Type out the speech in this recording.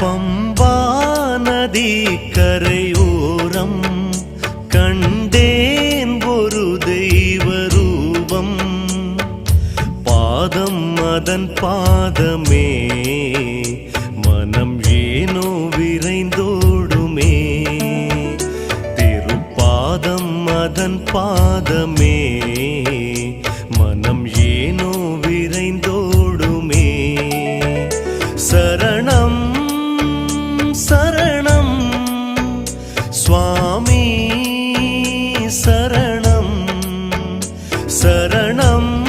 பம்பா நதி கரையோரம் கண்டேன் ஒரு தெய்வ ரூபம் பாதம் அதன் பாதமே மனம் ஏனோ விரைந்தோடுமே. திருப்பாதம் அதன் பாதமே சரணம்.